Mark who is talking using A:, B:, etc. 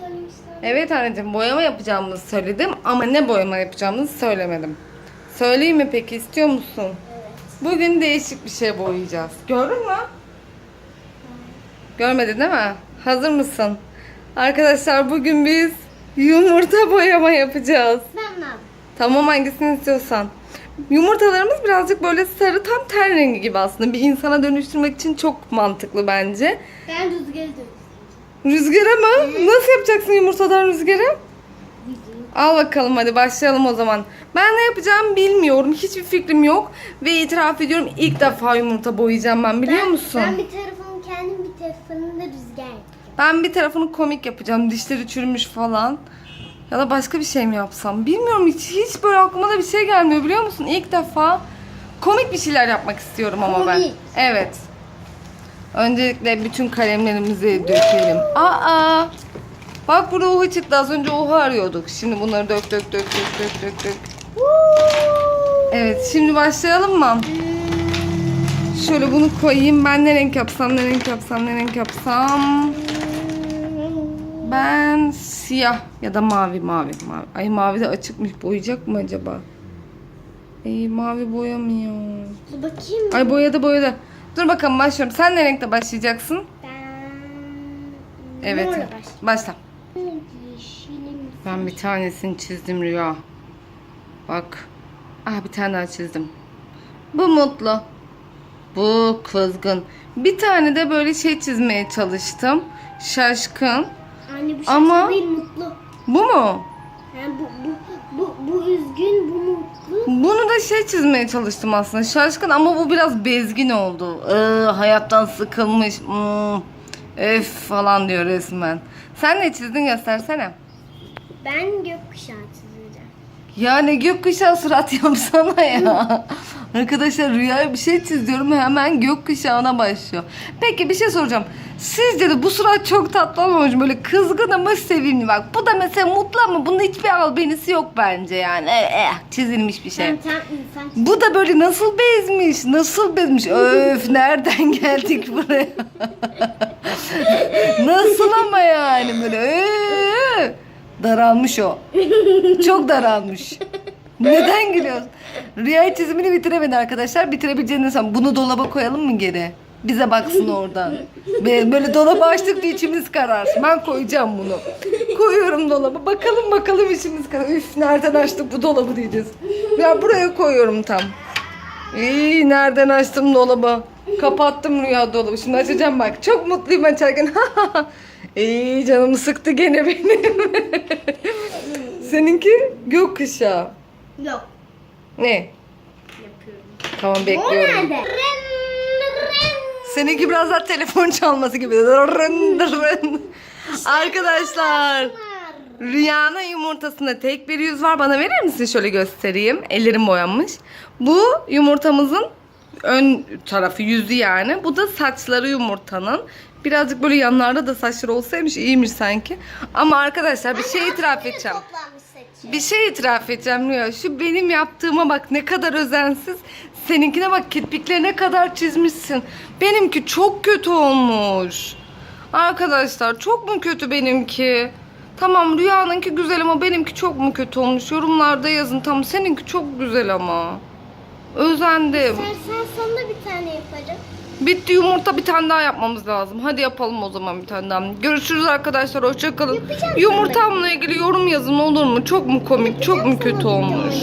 A: söylemiştin.
B: Evet anneciğim boyama yapacağımızı söyledim ama ne boyama yapacağımızı söylemedim. Söyleyeyim mi peki istiyor musun?
A: Evet.
B: Bugün değişik bir şey boyayacağız. Gördün mü? Görmedin değil mi? Hazır mısın? Arkadaşlar bugün biz yumurta boyama yapacağız.
A: Ben ne?
B: Tamam hangisini istiyorsan. Yumurtalarımız birazcık böyle sarı tam ten rengi gibi aslında. Bir insana dönüştürmek için çok mantıklı bence.
A: Ben rüzgarı dönüştüm.
B: Rüzgara mı? Nasıl yapacaksın yumurtadan rüzgarı? Al bakalım hadi başlayalım o zaman. Ben ne yapacağımı bilmiyorum. Hiçbir fikrim yok. Ve itiraf ediyorum ilk defa yumurta boyayacağım ben biliyor
A: ben,
B: musun?
A: Ben bir tarafını kendim bir tarafını da rüzgar yapacağım.
B: Ben bir tarafını komik yapacağım. Dişleri çürümüş falan. Ya da başka bir şey mi yapsam? Bilmiyorum hiç, hiç böyle aklıma da bir şey gelmiyor biliyor musun? İlk defa komik bir şeyler yapmak istiyorum ama ben.
A: Komik.
B: Evet. Öncelikle bütün kalemlerimizi dökelim. Aa! Bak burada uhu çıktı. Az önce uhu arıyorduk. Şimdi bunları dök dök dök dök dök dök dök. Evet şimdi başlayalım mı? Şöyle bunu koyayım. Ben ne renk yapsam, ne renk yapsam, ne renk yapsam. Ben siyah ya da mavi mavi mavi. Ay mavi de açıkmış. Boyayacak mı acaba? Ay mavi boyamıyor.
A: Bakayım.
B: Ay boyadı boyadı. Dur bakalım başlıyorum. Sen ne renkte başlayacaksın?
A: Ben...
B: Evet.
A: Morla başlayayım.
B: Başla.
A: Yeşilim.
B: Ben bir tanesini çizdim Rüya. Bak. Ah bir tane daha çizdim. Bu mutlu. Bu kızgın. Bir tane de böyle şey çizmeye çalıştım. Şaşkın.
A: Anne bu
B: Ama-
A: şaşkın değil mutlu.
B: Bu mu?
A: Yani bu, bu, bu, bu üzgün, bu mutlu.
B: Bunu da şey çizmeye çalıştım aslında. Şaşkın ama bu biraz bezgin oldu. Ee, hayattan sıkılmış. Hmm, öf falan diyor resmen. Sen ne çizdin göstersene.
A: Ben gökkuşağı çizeceğim.
B: Ya ne gökkuşağı surat yapsana ya. Arkadaşlar rüyaya bir şey çiziyorum hemen gökkuşağına başlıyor. Peki bir şey soracağım. Sizce de bu surat çok tatlı olmamış mı? Böyle kızgın ama sevimli bak. Bu da mesela mutlu ama bunda hiçbir albenisi yok bence yani. Eh, eh, çizilmiş bir şey.
A: Ben tam insan
B: Bu da böyle nasıl bezmiş, nasıl bezmiş. Öf nereden geldik buraya? nasıl ama yani böyle. öf. Daralmış o. Çok daralmış. Neden gülüyorsun? Rüya çizimini bitiremedi arkadaşlar. Bitirebileceğini san. Bunu dolaba koyalım mı geri? Bize baksın oradan. Böyle, dolabı açtık diye içimiz kararsın. Ben koyacağım bunu. Koyuyorum dolaba. Bakalım bakalım içimiz karar. Üf nereden açtık bu dolabı diyeceğiz. Ya buraya koyuyorum tam. İyi nereden açtım dolabı. Kapattım rüya dolabı. Şimdi açacağım bak. Çok mutluyum açarken. İyi canımı sıktı gene benim. Seninki gökkuşağı.
A: Yok
B: Ne?
A: yapıyorum.
B: Tamam
A: O
B: bekliyorum.
A: nerede? Ren, ren.
B: Seninki biraz daha telefon çalması gibi. Rın rın. Arkadaşlar.
A: Var.
B: Rüyanın yumurtasında tek bir yüz var. Bana verir misin? Şöyle göstereyim. Ellerim boyanmış. Bu yumurtamızın ön tarafı yüzü yani. Bu da saçları yumurtanın. Birazcık böyle yanlarda da saçları olsaymış iyiymiş sanki. Ama arkadaşlar bir şey itiraf edeceğim.
A: Toplanmış saçı.
B: Bir şey itiraf edeceğim Rüya. Şu benim yaptığıma bak ne kadar özensiz. Seninkine bak kirpikleri ne kadar çizmişsin. Benimki çok kötü olmuş. Arkadaşlar çok mu kötü benimki? Tamam Rüya'nınki güzel ama benimki çok mu kötü olmuş? Yorumlarda yazın. Tamam seninki çok güzel ama. Özendim.
A: Sen, sen sonunda bir tane yaparım.
B: Bitti yumurta bir tane daha yapmamız lazım. Hadi yapalım o zaman bir tane daha. Görüşürüz arkadaşlar. Hoşçakalın. Yumurtamla ilgili yorum yazın olur mu? Çok mu komik, çok mu kötü olmuş?